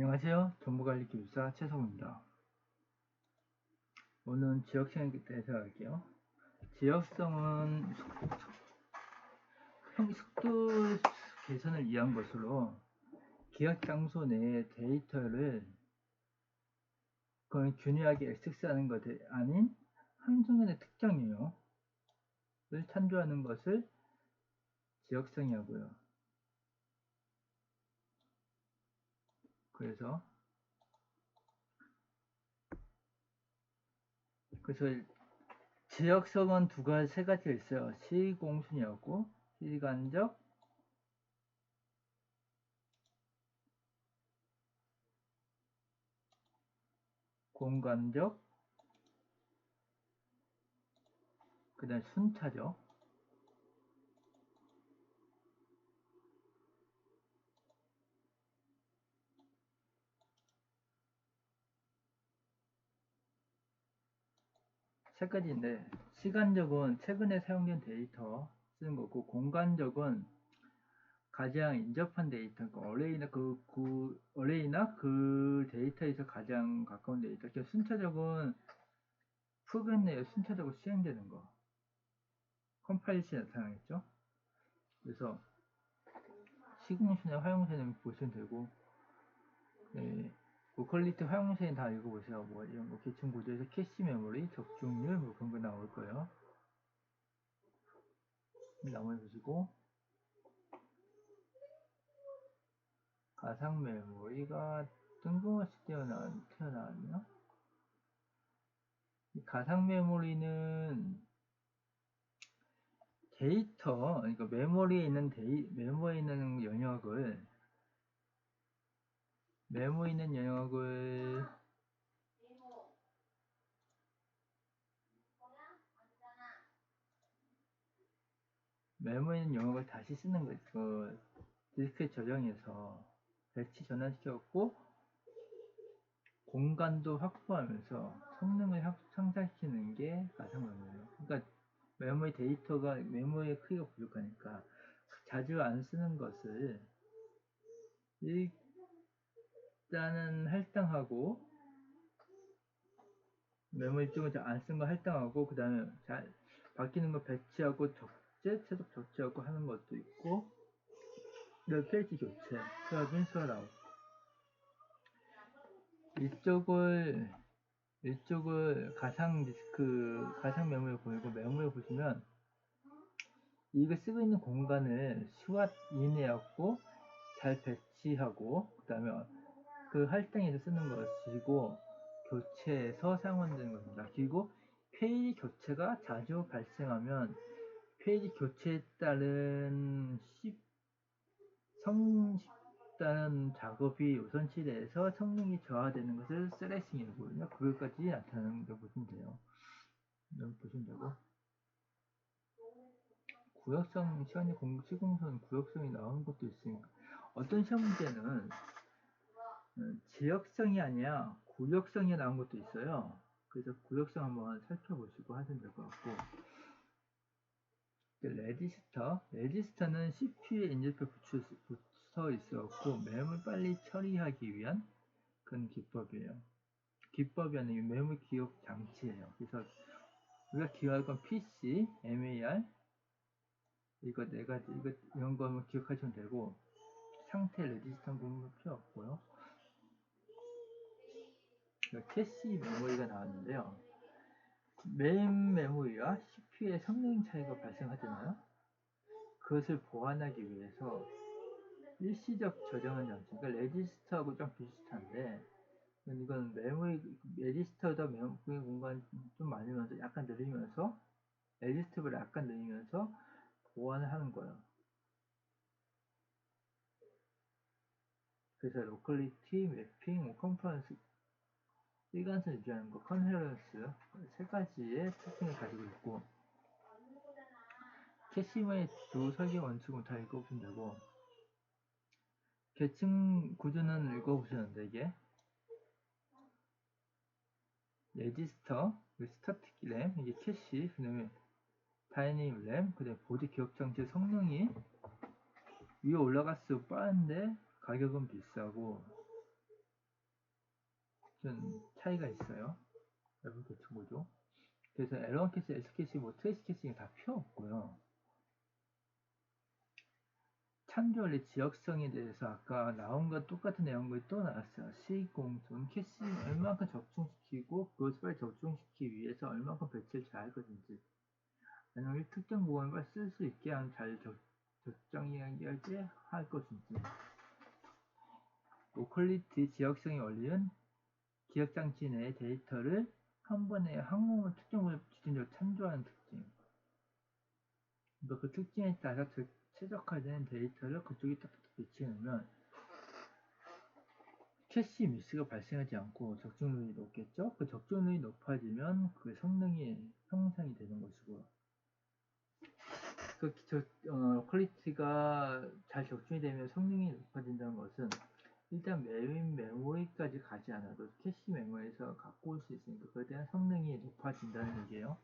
안녕하세요. 정보관리기술사 최성우입니다. 오늘은 지역성에 대해서 할게요. 지역성은 속- 속도 개선을 위한 것으로 기억 장소 내의 데이터를 그걸 균일하게 액세스하는 것이 아닌 한순간의 특정 유형을 찬조하는 것을 지역성이라고요. 그래서 그래서 지역성은 두 가지 세 가지가 있어요. 시공순이었고 시간적 공간적 그 다음 순차적 세 가지인데 시간적은 최근에 사용된 데이터 쓰는 거고 공간적은 가장 인접한 데이터, 그 어레이나 그, 그 어레이나 그 데이터에서 가장 가까운 데이터. 그러니까 순차적은 프로그램 내에 순차적으로 수행되는 거. 컴파일시에 나타나겠죠. 그래서 시공순의 화용세는 보시면 되고, 네, 로컬리티 화용세는 다 읽어보세요. 뭐 이런 거 계층 구조에서 캐시 메모리, 적중률 뭐 그런 거 나올 거예요. 나머지 보시고 가상 메모리가 뜬금없이 튀어나, 튀어나왔나? 이 가상 메모리는 데이터, 그러니까 메모리에 있는 데이, 메모에 있는 영역을 메모에 있는 영역을 메모에 있는 영역을 다시 쓰는 거죠. 그 디스크에 저장해서 배치 전환시켰고 공간도 확보하면서 성능을 확- 상승시키는 게 가상 메모리예요. 그러니까 메모리 데이터가 메모리의 크기가 부족하니까 자주 안 쓰는 것을 일단은 할당하고 메모리 쪽은 안쓴 거 할당하고 그 다음에 잘 바뀌는 거 배치하고 적재, 최적 적재하고 하는 것도 있고 몇 페이지 교체, 수업인 수업아웃 이쪽을 이쪽을 가상 디스크 가상 메모리에 보이고 메모리에 보시면 이거 쓰고 있는 공간을 수압 이내였고 잘 배치하고 그 다음에 그 할당에서 쓰는 것이고 교체해서 사용되는 겁니다. 그리고 페이지 교체가 자주 발생하면 페이지 교체에 따른 시, 성, 따른 작업이 우선시돼서 성능이 저하되는 것을 스레싱이거든요. 그것까지 나타나는 거 보시면 돼요. 여기 보시면 되고. 구역성 시간이 공부 시공선 구역성이 나오는 것도 있으니까 어떤 시험 문제는 음, 지역성이 아니라 구역성이 나온 것도 있어요. 그래서 구역성 한번 살펴보시고 하시면 될 것 같고 레지스터 레지스터는 CPU에 인접해 붙어 있었고 메모를 빨리 처리하기 위한 그런 기법이에요. 기법이 아니라 메모리 기억 장치예요. 그래서 우리가 기억할 건 PC, MAR 이거 네 가지 이거 이런 거만 기억하시면 되고 상태 레지스터 부분 필요 없고요. 캐시 메모리가 나왔는데요. 메인 메모리와 CPU의 성능 차이가 발생하잖아요. 그것을 보완하기 위해서 일시적 저장하는 장치, 그러니까 레지스터하고 좀 비슷한데 이건 메모리 레지스터다 메모리 공간 좀 많으면서 약간 느리면서 레지스터를 약간 느리면서 보완을 하는 거예요. 그래서 로컬리티, 매핑, 뭐 컨퍼런스 일관성 유지하는 거, 컨헤런스 세 가지의 특징을 가지고 있고 캐시머의 두 설계 원칙은 다 읽어보시면 되고 계층 구조는 읽어보시는데 이게 레지스터, 스타틱 램, 이게 캐시, 그 다음에 다이내믹 램, 그 다음에 보드 기억 장치 성능이 위에 올라갈수록 빠른데 가격은 비싸고 좀 차이가 있어요. 외부 계층 구조. 그래서 L1 캐시, S 캐시, 뭐 트레이스 캐시가 다 필요 없고요. 참조 원리 지역성에 대해서 아까 나온 것 똑같은 내용이 또 나왔어요. 시공존 캐시 얼마큼 적중시키고 그것을 빨리 적중시키기 위해서 얼마큼 배치를 잘 할 것인지 아니면 특정 빨리 쓸수 있게 하는 잘 적, 적정하게 할 것인지 로컬리티 지역성의 원리는 기억장치 내의 데이터를 한 번에 항목을 특정을 지진적으로 참조하는 특징. 그 특징에 따라서 최적화된 데이터를 그쪽에 딱딱 배치해놓으면 캐시 미스가 발생하지 않고 적중률이 높겠죠? 그 적중률이 높아지면 그 성능이 향상이 되는 것이고 그 저, 어, 퀄리티가 잘 적중이 되면 성능이 높아진다는 것은 일단 메인 메모리까지 가지 않아도 캐시 메모리에서 갖고 올 수 있으니까 그에 대한 성능이 높아진다는 얘기예요.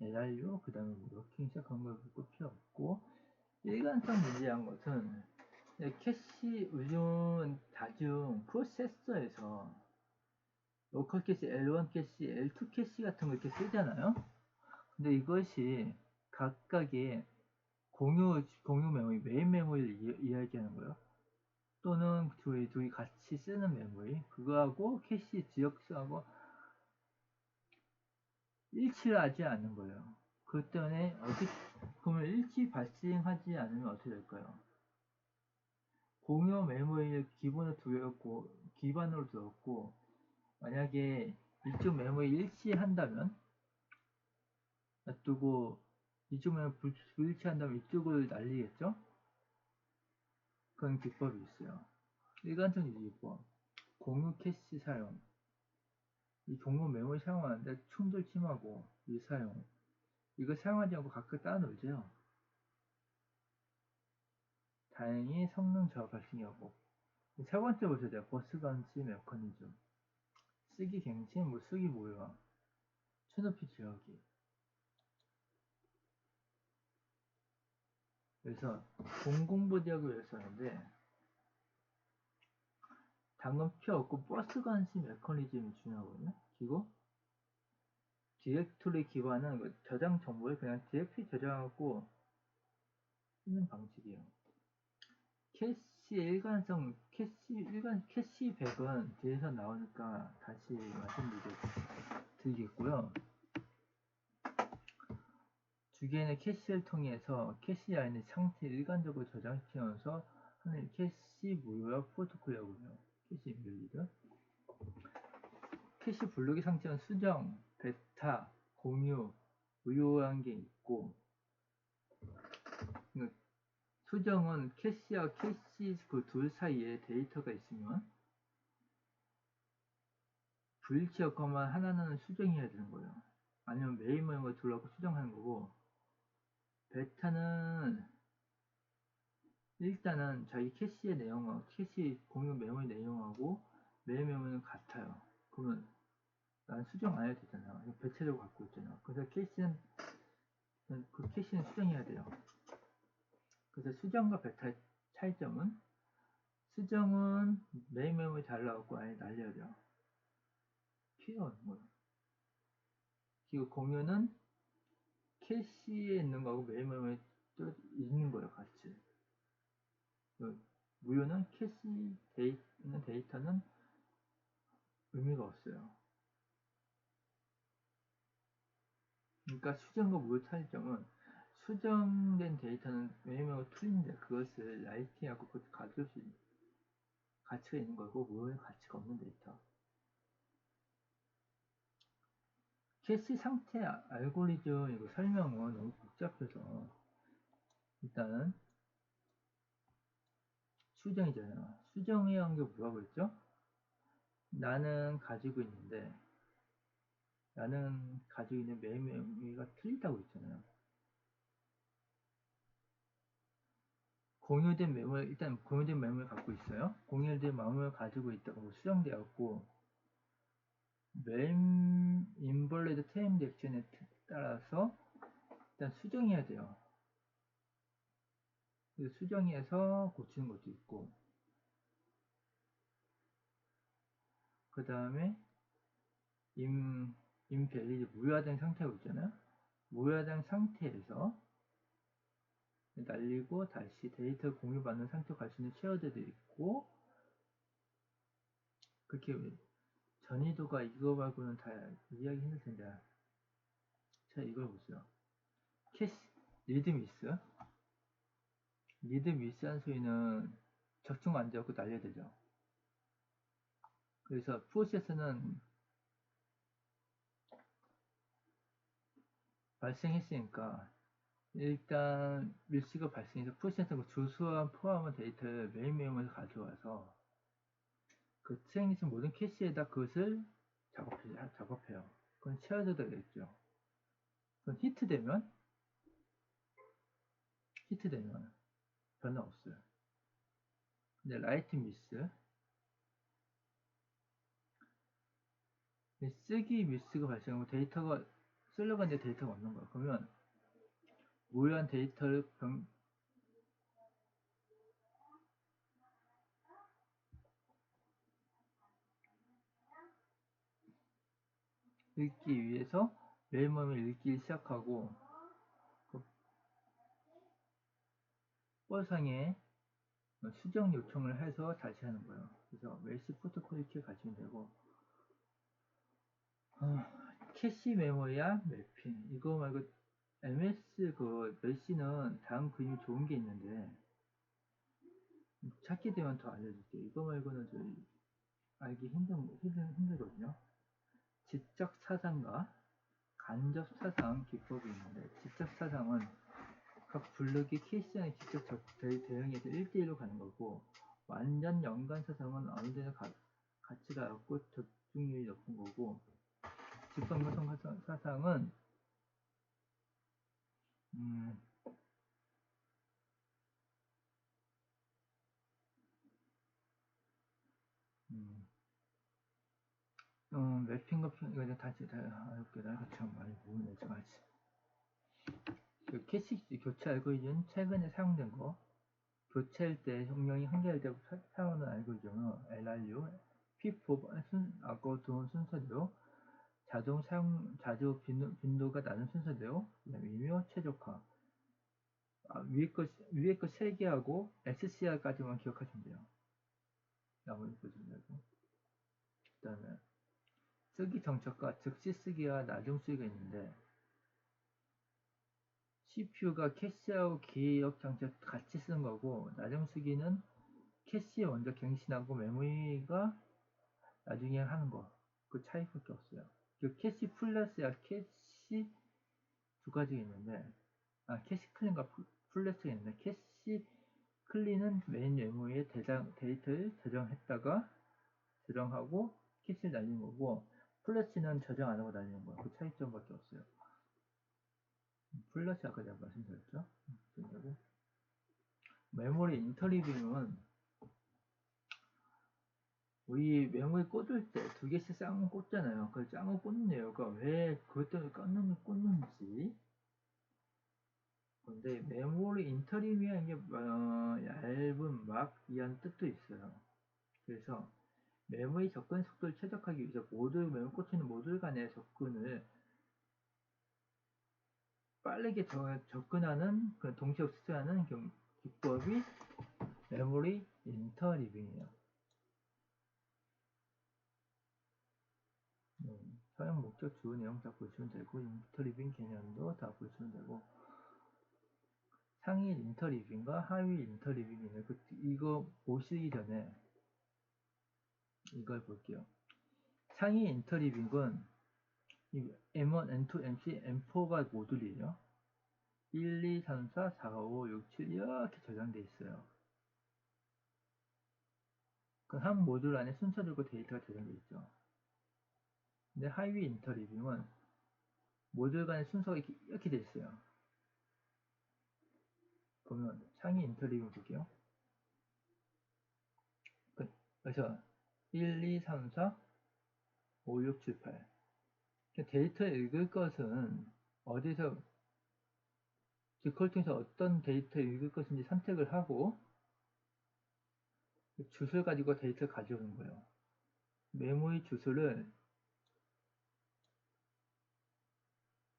LRU, 그 다음에 워킹 시작한 걸볼 필요 없고, 일관성 문제한 것은, 캐시, 요즘 다중 프로세서에서 로컬 캐시, L1 캐시, L2 캐시 같은 거 이렇게 쓰잖아요? 근데 이것이 각각의 공유, 공유 메모리, 메인 메모리를 이, 야기하는 거예요. 또는 둘이, 둘이 같이 쓰는 메모리, 그거하고 캐시 지역수하고 일치를 하지 않는 거예요. 그 때문에 어떻게, 그러면 일치 발생하지 않으면 어떻게 될까요? 공유 메모리를 기본으로 두었고, 기반으로 두었고, 만약에 이쪽 메모리 일치한다면, 놔두고 이쪽만 불일치한다면 이쪽을 날리겠죠? 그런 기법이 있어요. 일관성 유지법, 공유 캐시 사용, 이 공유 메모리 사용하는데 충돌 침하고 미사용, 이거 사용하지 않고 각각 따라 놀죠. 다행히 성능 저하 발생하고. 세 번째 보셔야 버스 감지 메커니즘. 쓰기 갱신, 뭐 쓰기 모여 추높이 지역이 그래서 공공부지하고 위해서인데 당근 필요 없고 버스 관심 메커니즘이 중요하거든요. 그리고 디렉토리 기반은 그 저장 정보를 그냥 디렉토리 저장하고 쓰는 방식이에요. 캐시 일관성, 캐시 일관 캐시 100은 뒤에서 나오니까 다시 말씀드리겠고요. 주기에는 캐시를 통해서 캐시 안의 상태 일관적으로 저장시키면서 하는 캐시 무효화 프로토콜이라고요. 캐시 밀리드. 캐시 블록의 상태는 수정, 베타, 공유, 무효한 게 있고 그 수정은 캐시와 캐시 그 둘 사이에 데이터가 있으면 불일치였거나 하나는 수정해야 되는 거예요. 아니면 메인 모형을 둘러고 수정하는 거고 베타는 일단은 자기 캐시의 내용하고 캐시 공유 메모리 내용하고 메인 메모리는 같아요. 그러면 난 수정 안 해도 되잖아. 배체적으로 갖고 있잖아. 그래서 캐시는 그 캐시는 수정해야 돼요. 그래서 수정과 베타의 차이점은 수정은 메인 메모리 잘 나왔고 아예 날려야 돼요. 필요 없는 거예요. 그리고 공유는 캐시에 있는 거하고 메모에 또 있는 거예요, 같이. 그 무효는 캐시 데이, 데이터는 의미가 없어요. 그러니까 수정과 무효 차이점은 수정된 데이터는 메모가 틀린데 그것을 라이팅하고 가져올 수 있는 가치가 있는 거고 무효의 가치가 없는 데이터. 캐시 상태 알고리즘 이거 설명은 너무 복잡해서 일단은 수정이잖아요. 수정해야 한게 뭐라고 했죠? 나는 가지고 있는데 나는 가지고 있는 메모리가 틀리다고 했잖아요. 공유된 메모리 일단 공유된 메모리 갖고 있어요. 공유된 메모리 가지고 있다고 뭐 수정되었고 메인 인벌레드 테임 렉션에 따라서 일단 수정해야 돼요. 수정해서 고치는 것도 있고 그 다음에 임, 인밸리드 무효화된 상태가 있잖아요. 무효화된 상태에서 날리고 다시 데이터 공유받는 상태로 갈 수 있는 쉐어드도 있고 그렇게 전이도가 이거 말고는 다 이해하기 힘들 텐데 자 이걸 보세요. 캐시 리드 미스 리드 미스한 소리는 적중 안 되었고 날려야 되죠. 그래서 프로세스는 발생했으니까 일단 밀수가 발생해서 프로세스가 주소한 포함한 데이터를 메모에서 가져와서 그 트레이닝 모든 캐시에다 그것을 작업해, 작업해요. 그건 쉐어드가 되겠죠. 그건 히트 되면 히트 되면 변화 없어요. 근데 라이트 미스 쓰기 미스가 발생하고 데이터가 쓰려고 하는데 데이터가 없는 거야. 그러면 무효한 데이터를 병, 읽기 위해서 메일멈을 읽기 시작하고 그 뻘상에 수정 요청을 해서 다시 하는 거예요. 그래서 멜시 프로토콜 이렇게 가시면 되고 어, 캐시 메모리와 맵핑 이거 말고 MS 그 멜시는 다음 그림이 좋은 게 있는데 찾게 되면 더 알려줄게요. 이거 말고는 저희 알기 힘든, 힘든, 힘들거든요. 지적 사상과 간접 사상 기법이 있는데 지적 사상은 각 블록이 케이스에 직접 대응해서 1대1로 가는 거고 완전 연관 사상은 어느 데나 가, 가치가 없고 적중률이 높은 거고 직방구성 사상은 음, 음, 음, 맵핑 거핑 이거 이제 다시 다 어렵게 나참 많이 모르네 제가 그 캐시 교체 알고리즘 최근에 사용된 거. 교체할 때 형용이 한계할 때 사용하는 알고리즘은 LRU, P4 순, 아까 들어온 순서대로 자동 사용 자주 빈도, 빈도가 낮은 순서대로 미묘 최적화. 아, 위에 거 위에 거 3개하고 SCR까지만 기억하시면 돼요. 나머지 거좀 되고. 그 다음에 쓰기 정책과 즉시 쓰기와 나중 쓰기가 있는데 CPU가 캐시하고 기억 장치 같이 쓰는 거고 나중 쓰기는 캐시 먼저 갱신하고 메모리가 나중에 하는 거 그 차이밖에 없어요. 그 캐시 플러스야 캐시 두 가지가 있는데 아 캐시 클린과 플러스가 있는데 캐시 클린은 메인 메모리에 대장, 데이터를 저장했다가 저장하고 캐시를 날리는 거고 플러스는 저장 안 하고 날리는 거야. 그 차이점밖에 없어요. 플러스 아까 제가 말씀드렸죠. 그리고 메모리 인터리빙은 우리 메모리 꽂을 때 두 개씩 쌍을 꽂잖아요. 그 쌍을 꽂는 이유가 왜 그것 때문에 꽂는, 꽂는지. 근데 메모리 인터리빙이라는 게 어, 얇은 막이라는 뜻도 있어요. 그래서 메모리 접근 속도를 최적화하기 위해서 모듈 메모리 꽂히는 모듈 간의 접근을 빠르게 접근하는 그 동시에 수정하는 기법이 메모리 인터리빙이에요. 음, 사용 목적 주요 내용 다 보시면 되고 인터리빙 개념도 다 보시면 되고 상위 인터리빙과 하위 인터리빙이 있는 그 이거 보시기 전에 이걸 볼게요. 상위 인터리빙은 M1, N2, MC, M4가 모듈이에요. 1, 2, 3, 4, 4, 5, 6, 7 이렇게 저장되어 있어요. 그 한 모듈 안에 순서대로 데이터가 저장되어 있죠. 근데 하위 인터리빙은 모듈 간의 순서가 이렇게, 이렇게 되어 있어요. 보면 상위 인터리빙 볼게요. 그, 그래서 1, 2, 3, 4, 5, 6, 7, 8 데이터를 읽을 것은 어디서 통해서 어떤 데이터를 읽을 것인지 선택을 하고 주소를 가지고 데이터를 가져오는 거예요. 메모리 주소를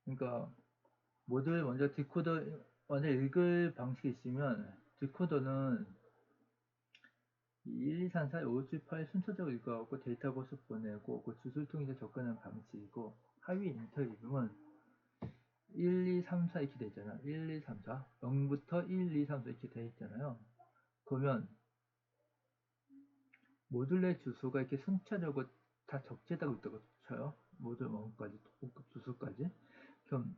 그러니까 모듈 먼저 디코더 먼저 읽을 방식이 있으면 디코더는 1, 2, 3, 4, 5, 6, 7, 8 순서적으로 읽어갖고 데이터 버스 보내고 그 주소를 통해서 접근하는 방식이고 하위 인터뷰는 1, 2, 3, 4 이렇게 돼 있잖아요. 1, 2, 3, 4 0부터 1, 2, 3, 4 이렇게 돼 있잖아요. 그러면 모듈의 주소가 이렇게 순차적으로 다 적재되고 있다고 쳐요. 모듈 원까지 복급 주소까지. 그럼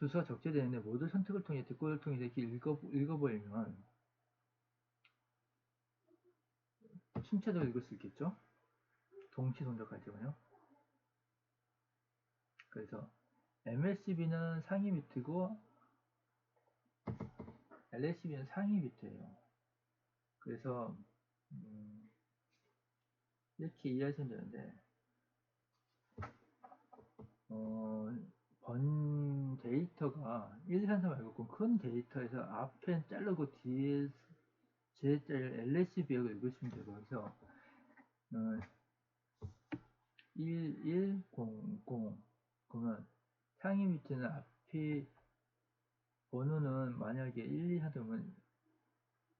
주소가 적재되는데 모듈 선택을 통해 뒷골을 통해서 이렇게 읽어 읽어버리면 순차적으로 읽을 수 있겠죠? 동시 동작하지만요. 그래서 MLCB는 상위 비트고 LSB는 상위 비트예요. 그래서 음, 이렇게 이해하시면 되는데 어, 번 데이터가 1, 2, 3, 4 말고 큰 데이터에서 앞에 자르고 뒤에 제 자를 LSB하고 읽으시면 되고 그래서 어, 1, 1, 0, 0 그러면 상위 비트는 앞이 번호는 만약에 1, 2 하면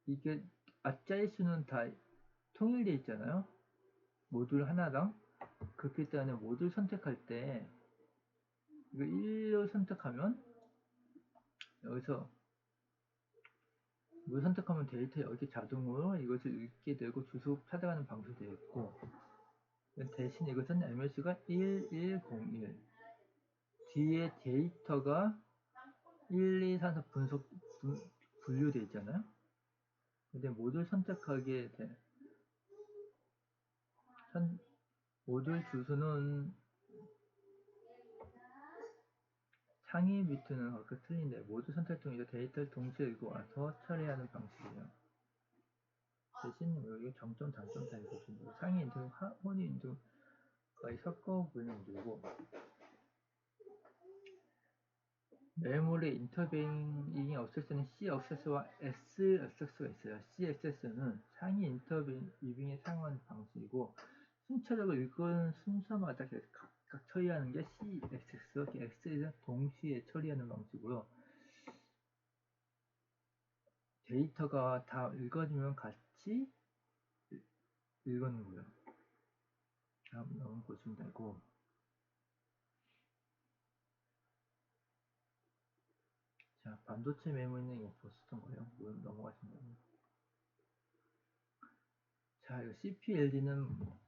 이게 앞자리 수는 다 통일되어 있잖아요. 모듈 하나당. 그렇기 때문에 모듈 선택할 때 이거 1로 선택하면 여기서 뭘 선택하면 데이터 여기 자동으로 이것을 읽게 되고 주소 찾아가는 방식이 되어 있고 대신 이것은 MS가 1101 뒤에 데이터가 1, 2, 3, 4 분석 분, 분류되어 있잖아요. 근데 모듈 선택하게 돼. 선, 모듈 주소는 상위 비트는 아까 틀린데 모듈 선택 통해서 데이터를 동시에 읽고 와서 처리하는 방식이에요. 대신 여기 정점 단점 다 읽어주고 상위 인증, 하위 인증 거의 섞어 보이는 문제고 메모리 인터베잉이 액세스는 C 액세스와 S 액세스가 있어요. C 액세스는 상위 인터베잉에 사용하는 방식이고 순차적으로 읽은 순서마다 각각 처리하는 게 C 액세스, X에서 동시에 처리하는 방식으로 데이터가 다 읽어지면 같이 읽는 거예요. 한번 보시면 되고 자, 반도체 메모리는 이거 보셨던 거예요. 뭐 넘어가시면 됩니다. 자, 이거 CPLD는 뭐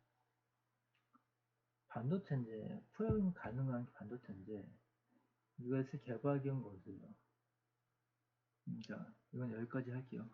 반도체인데, 프로그램 가능한 반도체인데, 이것을 개발한 것이에요. 자, 이건 여기까지 할게요.